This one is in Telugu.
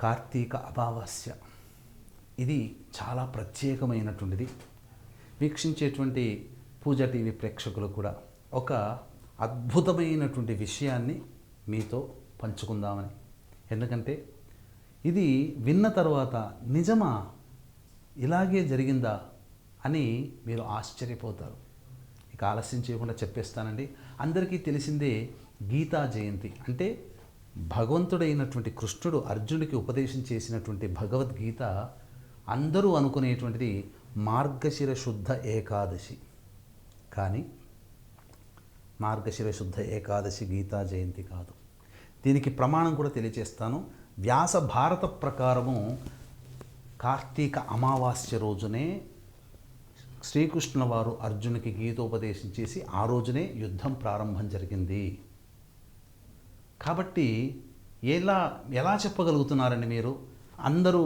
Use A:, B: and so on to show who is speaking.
A: కార్తీక అమావాస్య. ఇది చాలా ప్రత్యేకమైనటువంటిది. వీక్షించేటువంటి పూజ టీవీ ప్రేక్షకులు కూడా ఒక అద్భుతమైనటువంటి విషయాన్ని మీతో పంచుకుందామని. ఎందుకంటే ఇది విన్న తర్వాత నిజమా? ఇలాగే జరిగిందా? అని మీరు ఆశ్చర్యపోతారు. ఇక ఆలస్యం చేయకుండా చెప్పేస్తానండి. అందరికీ తెలిసిందే గీతా జయంతి. అంటే భగవంతుడైనటువంటి కృష్ణుడు అర్జునుడికి ఉపదేశం చేసినటువంటి భగవద్గీత అందరూ అనుకునేటువంటిది మార్గశిర శుద్ధ ఏకాదశి. కానీ మార్గశిర శుద్ధ ఏకాదశి గీతా జయంతి కాదు. దీనికి ప్రమాణం కూడా తెలియజేస్తాను. వ్యాస భారత ప్రకారము కార్తీక అమావాస్య రోజునే శ్రీకృష్ణుల వారు అర్జునికి గీతోపదేశం చేసి ఆ రోజునే యుద్ధం ప్రారంభం జరిగింది. కాబట్టి ఎలా ఎలా చెప్పగలుగుతున్నారండి మీరు? అందరూ